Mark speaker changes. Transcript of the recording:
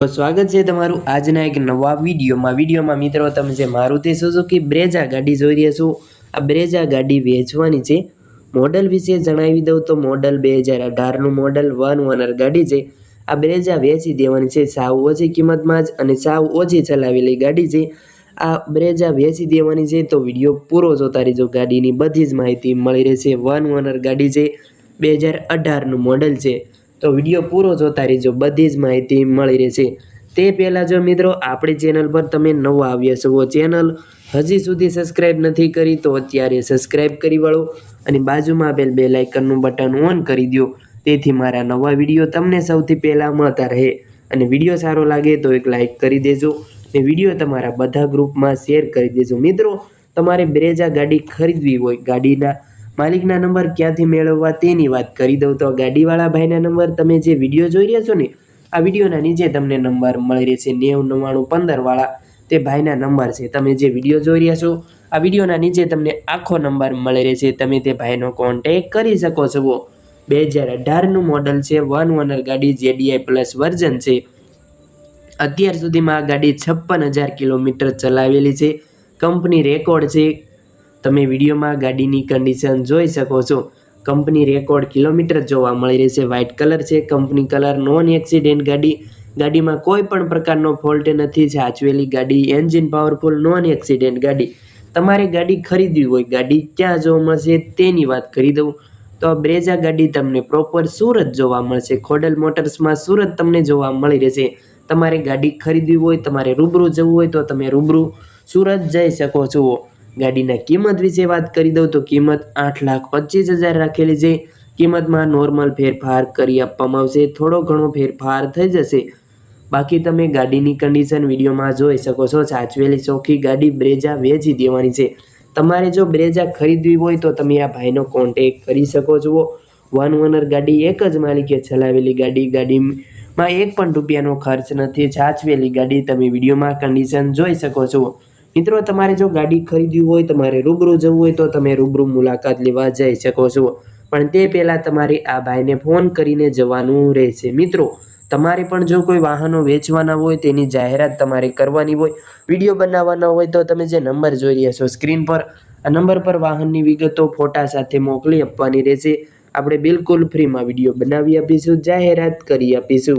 Speaker 1: તો સ્વાગત છે તમારું આજના એક નવા વિડીયોમાં. વિડીયોમાં મિત્રો તમે જે મારુતિ સુઝુકી બ્રેજા ગાડી જોઈ રહ્યા છો, આ બ્રેજા ગાડી વેચવાની છે. મોડલ વિશે જણાવી દઉં તો મોડલ બે હજાર અઢારનું મોડલ, વન ઓનર ગાડી છે. આ બ્રેજા વેચી દેવાની છે. સાવ ઓછી કિંમતમાં જ અને સાવ ઓછી ચલાવેલી ગાડી છે. આ બ્રેજા વેચી દેવાની છે તો વીડિયો પૂરો જોતા રહેજો. ગાડીની બધી જ માહિતી મળી રહેશે. વન ઓનર ગાડી છે. બે હજાર અઢારનું મોડલ છે. તો વીડિયો પૂરો જોતા રહેજો, બધી જ માહિતી મળી રહેશે. તે પહેલાં જો મિત્રો, આપણી ચેનલ પર તમે નવા આવ્યા છો ચેનલ હજી સુધી સબસ્ક્રાઈબ નથી કરી, તો અત્યારે સબસ્ક્રાઈબ કરી વાળો અને બાજુમાં આપેલ બે લાઇકનનું બટન ઓન કરી દો. તેથી મારા નવા વીડિયો તમને સૌથી પહેલાં મળતા રહે. અને વીડિયો સારો લાગે તો એક લાઇક કરી દેજો ને વીડિયો તમારા બધા ગ્રુપમાં શેર કરી દેજો. મિત્રો, તમારે બ્રેજા ગાડી ખરીદવી હોય, ગાડીના માલિકના નંબર ક્યાંથી મેળવવા તેની વાત કરી દઉં તો ગાડીવાળા ભાઈના નંબર તમે જે વીડિયો જોઈ રહ્યા છો ને, આ વિડીયોના નીચે તમને નંબર મળી રહેશે નેવું નવ્વાણું પંદરવાળા. તે ભાઈના નંબર છે, તમે જે વીડિયો જોઈ રહ્યા છો, આ વિડીયોના નીચે તમને આખો નંબર મળી રહેશે. તમે તે ભાઈનો કોન્ટેક કરી શકો છો. બે હજાર અઢારનું મોડલ છે વન ઓનર ગાડી જેડીઆઈ પ્લસ વર્ઝન છે. અત્યાર સુધીમાં આ ગાડી છપ્પન હજાર કિલોમીટર ચલાવેલી છે. કંપની રેકોર્ડ છે તમે વિડીયોમાં ગાડીની કન્ડિશન જોઈ શકો છો. કંપની રેકોર્ડ કિલોમીટર જોવા મળી રહેશે વ્હાઇટ કલર છે. કંપની કલર નોન એક્સિડેન્ટ ગાડી. ગાડીમાં કોઈ પણ પ્રકારનો ફોલ્ટ નથી. સાચવેલી ગાડી એન્જિન પાવરફુલ નોન એક્સિડેન્ટ ગાડી. તમારે ગાડી ખરીદવી હોય, ગાડી ક્યાં જોવા મળશે તેની વાત કરી દઉં. તો આ બ્રેઝા ગાડી તમને પ્રોપર સુરત જોવા મળશે. ખોડલ મોટર્સમાં સુરત તમને જોવા મળી રહેશે. તમારે ગાડી ખરીદવી હોય, તમારે રૂબરૂ જવું હોય તો તમે રૂબરૂ સુરત જઈ શકો છો. ગાડીના કિંમત વિશે વાત કરી દઉં તો કિંમત આઠ લાખ પચીસ હજાર રાખેલી છે. કિંમતમાં નોર્મલ ફેરફાર કરી આપવામાં આવશે. થોડો ઘણો ફેરફાર થઈ જશે. બાકી તમે ગાડીની કન્ડિશન વિડીયોમાં જોઈ શકો છો. સાચવેલી ચોખ્ખી ગાડી બ્રેજા વેચી દેવાની છે. તમારે જો બ્રેજા ખરીદવી હોય તો તમે આ ભાઈનો કોન્ટેક કરી શકો છો વન ઓનર ગાડી એક જ માલિકે ચલાવેલી ગાડી. ગાડીમાં એક પણ રૂપિયાનો ખર્ચ નથી. સાચવેલી ગાડી તમે વિડીયોમાં કન્ડિશન જોઈ શકો છો. મિત્રો, તમારે જો ગાડી ખરીદવી હોય, તમારે રૂબરૂ જવું હોય, તો તમે રૂબરૂ મુલાકાત લેવા જઈ શકો છો. પણ તે પહેલાં તમારે આ ભાઈને ફોન કરીને જવાનું રહેશે. મિત્રો, તમારે પણ જો કોઈ વાહનો વેચવાના હોય, તેની જાહેરાત તમારે કરવાની હોય, વીડિયો બનાવવાના હોય, તો તમે જે નંબર જોઈ રહ્યા છો સ્ક્રીન પર, આ નંબર પર વાહનની વિગતો ફોટા સાથે મોકલી આપવાની રહેશે. આપણે બિલકુલ ફ્રીમાં વીડિયો બનાવી આપીશું, જાહેરાત કરી આપીશું.